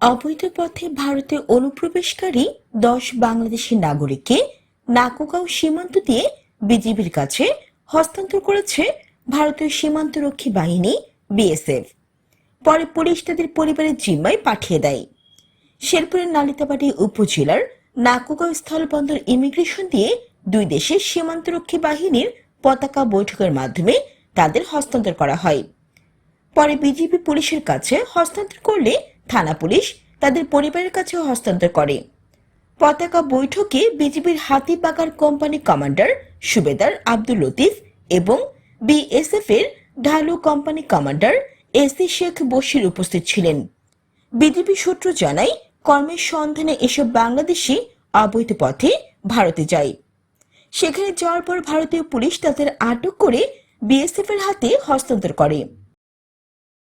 অবৈধ পথে ভারতে অনুপ্রবেশকারী দশ বাংলাদেশি নাগরিককে নাকুগাঁও সীমান্ত দিয়ে বিজিবির কাছে হস্তান্তর করেছে ভারতীয় সীমান্তরক্ষী বাহিনী, বিএসএফ। পরে পুলিশ তাদের পরিবারের জিম্মায় পাঠিয়ে দেয়। শেরপুরের নালিতাবাড়ি উপজেলার নাকুগাঁও স্থলবন্দর ইমিগ্রেশন দিয়ে দুই দেশের সীমান্তরক্ষী বাহিনীর পতাকা বৈঠকের মাধ্যমে তাদের হস্তান্তর করা হয়। পরে বিজিবি পুলিশের কাছে হস্তান্তর করলে থানা পুলিশ তাদের পরিবারের কাছে হস্তান্তর করে। পতাকা বৈঠকে বিজিবির হাতিবাগার কোম্পানি কমান্ডার সুবেদার আব্দুল লতিফ এবং বিএসএফ এর ঢালু company commander AC Sheikh Bashir উপস্থিত ছিলেন। বিজেপি সূত্র জানায়, কর্মের সন্ধানে এসব বাংলাদেশি অবৈধ পথে ভারতে যায়। সেখানে যাওয়ার পর ভারতীয় পুলিশ তাদের আটক করে বিএসএফ এর হাতে হস্তান্তর করে।